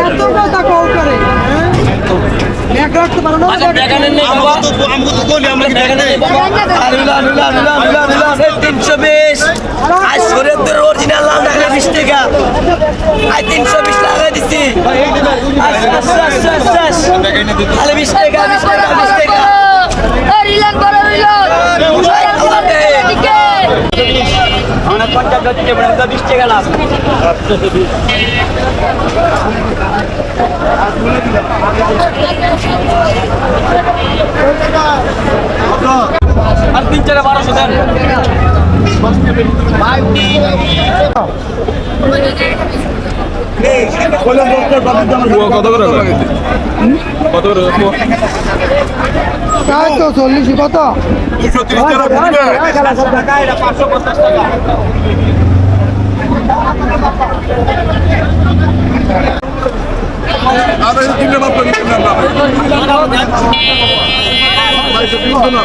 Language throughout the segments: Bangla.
এত কথা কও করে? এক রাখতে পারো না নাম রাখলে বিশ টাকা আজ টাকা টাকা টাকা আমরা টাকা লাভ আর তিন চারে বারোশো দেন। কত? করে কত করে তাই তো চল্লিশ কত? দুশো তিরিশ টাকা। আরে তিনটে মাত্র নিতে না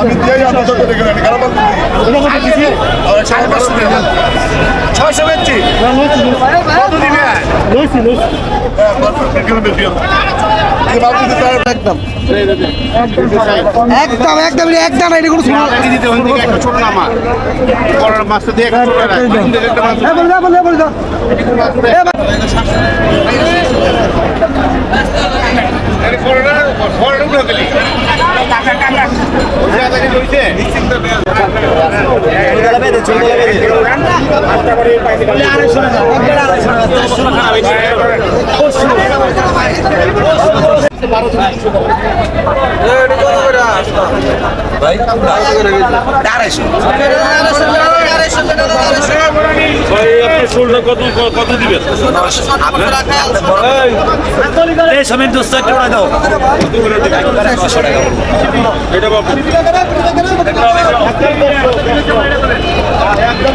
আমি দিয়ে আপনাদের দেখে খারাপ সাড়ে পাঁচশো ছয়শো বেচছি। একদম। একদম একদম একদম এটা কোনো শোনা ছোট না মাছ বড় মাছটা দিয়ে একটা ছোট। একটা দাও, ভাই আড়াইশো। কত দিবেন? সামনে দোস্ত একটা ওরা দাও। পাঁচশো টাকা বলব এটা বাবু। একদম